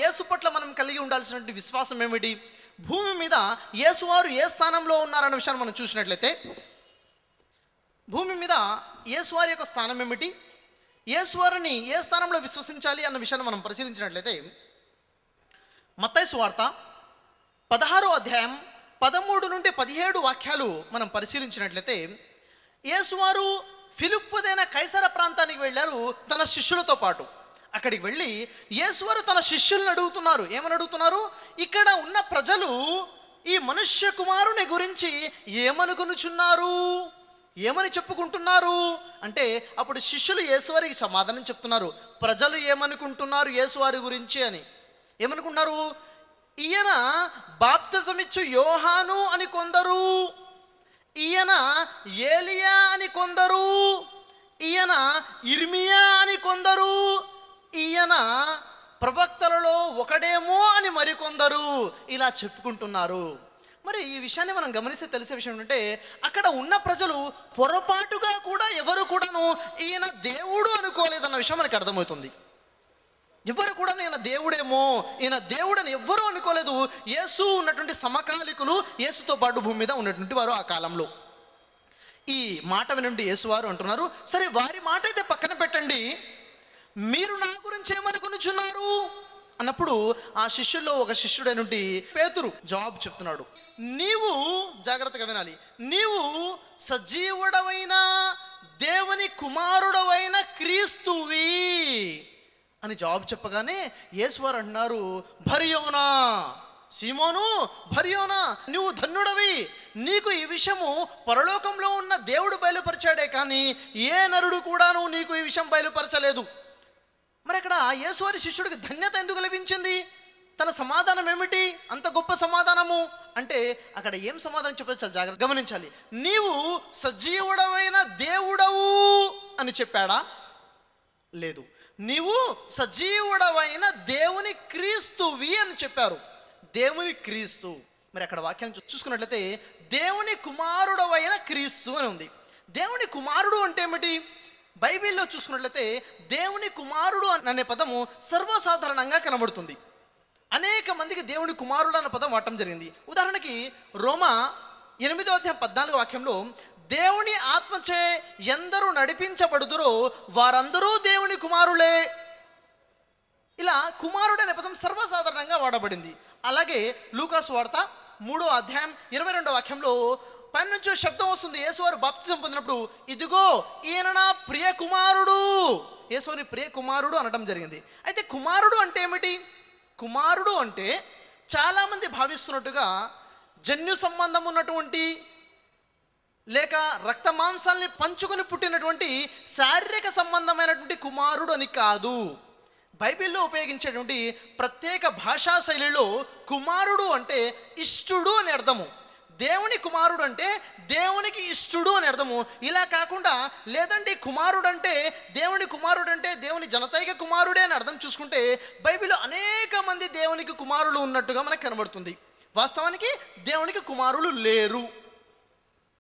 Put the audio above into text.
యేసు పట్ల మనం కలిగి ఉండాల్సినటువంటి విశ్వాసం ఏమిటి? భూమి మీద యేసువారు ఏ స్థానంలో ఉన్నారన్న విషయాన్ని మనం చూసినట్లయితే భూమి మీద యేసువారి యొక్క స్థానం ఏమిటి? యేసువారిని ఏ స్థానంలో విశ్వసించాలి అన్న విషయాన్ని మనం పరిశీలించినట్లయితే మత్తైసు వార్త పదహారో అధ్యాయం పదమూడు నుండి పదిహేడు వాక్యాలు మనం పరిశీలించినట్లయితే యేసువారు ఫిలిప్పుదైన కైసర ప్రాంతానికి వెళ్ళారు తన శిష్యులతో పాటు. అక్కడికి వెళ్ళి యేసువారు తన శిష్యులను అడుగుతున్నారు. ఏమని అడుగుతున్నారు? ఇక్కడ ఉన్న ప్రజలు ఈ మనుష్య కుమారుని గురించి ఏమనుకునుచున్నారు? ఏమని చెప్పుకుంటున్నారు? అంటే అప్పుడు శిష్యులు యేసువారికి సమాధానం చెప్తున్నారు. ప్రజలు ఏమనుకుంటున్నారు యేసువారి గురించి అని. ఏమనుకుంటున్నారు? ఈయన బాప్తిజమిచ్చు యోహాను అని కొందరు. ఈయన ఏలియా అని కొందరు. ఈయన ఇర్మియా అని కొందరు. ఈయన ప్రవక్తలలో ఒకడేమో అని మరికొందరు ఇలా చెప్పుకుంటున్నారు. మరి ఈ విషయాన్ని మనం గమనిస్తే తెలిసే విషయం ఏంటంటే అక్కడ ఉన్న ప్రజలు పొరపాటుగా కూడా ఎవరు కూడాను ఈయన దేవుడు అనుకోలేదన్న విషయం మనకు అర్థమవుతుంది. ఎవరు కూడా ఈయన దేవుడేమో ఈయన దేవుడని ఎవ్వరూ అనుకోలేదు. యేసు ఉన్నటువంటి సమకాలికులు యేసుతో పాటు భూమి మీద ఉన్నటువంటి వారు ఆ కాలంలో. ఈ మాట వినండి యేసువారు అంటున్నారు సరే వారి మాట అయితే పక్కన పెట్టండి. మీరు నా అన్నప్పుడు ఆ శిష్యుల్లో ఒక శిష్యుడైనటువంటి పేతురు జవాబు చెప్తున్నాడు నీవు జాగ్రత్తగా వినాలి. నీవు సజీవుడవైన దేవుని కుమారుడవైన క్రీస్తువి అని జవాబు చెప్పగానే యేసువారు అంటున్నారు భరియోనా సీమోను భరియోనా నువ్వు ధన్యుడవి. నీకు ఈ విషయము పరలోకంలో ఉన్న దేవుడు బయలుపరిచాడే కానీ ఏ నరుడు కూడాను నీకు ఈ విషయం బయలుపరచలేదు. మరి అక్కడ యేసువారి శిష్యుడికి ధన్యత ఎందుకు లభించింది? తన సమాధానం ఏమిటి? అంత గొప్ప సమాధానము? అంటే అక్కడ ఏం సమాధానం చెప్పాలి చాలా జాగ్రత్త గమనించాలి. నీవు సజీవుడవైన దేవుడవు అని చెప్పాడా? లేదు. నీవు సజీవుడవైన దేవుని క్రీస్తువి అని చెప్పారు. దేవుని క్రీస్తు. మరి అక్కడ వాక్యాన్ని చూసుకున్నట్లయితే దేవుని కుమారుడవైన క్రీస్తు అని ఉంది. దేవుని కుమారుడు అంటే ఏమిటి? బైబిల్లో చూసుకున్నట్లయితే దేవుని కుమారుడు అనే పదము సర్వసాధారణంగా కనబడుతుంది. అనేక మందికి దేవుని కుమారుడు అన్న పదం వాడటం జరిగింది. ఉదాహరణకి రోమా ఎనిమిదో అధ్యాయం పద్నాలుగు వాక్యంలో దేవుని ఆత్మచే ఎందరూ నడిపించబడుదురో వారందరూ దేవుని కుమారులే. ఇలా కుమారుడు అనే పదం సర్వసాధారణంగా వాడబడింది. అలాగే లూకాసు వార్త మూడో అధ్యాయం ఇరవై రెండో వాక్యంలో పైన నుంచి శబ్దం వస్తుంది. యేసువారు బాప్తిజం పొందినప్పుడు ఇదిగో ఈయన నా ప్రియ కుమారుడు యేసువారి ప్రియ కుమారుడు అనడం జరిగింది. అయితే కుమారుడు అంటే ఏమిటి? కుమారుడు అంటే చాలామంది భావిస్తున్నట్టుగా జన్యు సంబంధం ఉన్నటువంటి లేక రక్త మాంసాల్ని పంచుకొని పుట్టినటువంటి శారీరక సంబంధమైనటువంటి కుమారుడు అని కాదు. బైబిల్లో ఉపయోగించేటువంటి ప్రత్యేక భాషా శైలిలో కుమారుడు అంటే ఇష్టుడు అని అర్థము. దేవుని కుమారుడు అంటే దేవునికి ఇష్టుడు అని అర్థము. ఇలా కాకుండా లేదండి కుమారుడు అంటే దేవుని కుమారుడు అంటే దేవుని జనతైక కుమారుడే అని అర్థం చూసుకుంటే బైబిల్లో అనేక మంది దేవునికి కుమారులు ఉన్నట్టుగా మనకు కనబడుతుంది. వాస్తవానికి దేవునికి కుమారులు లేరు.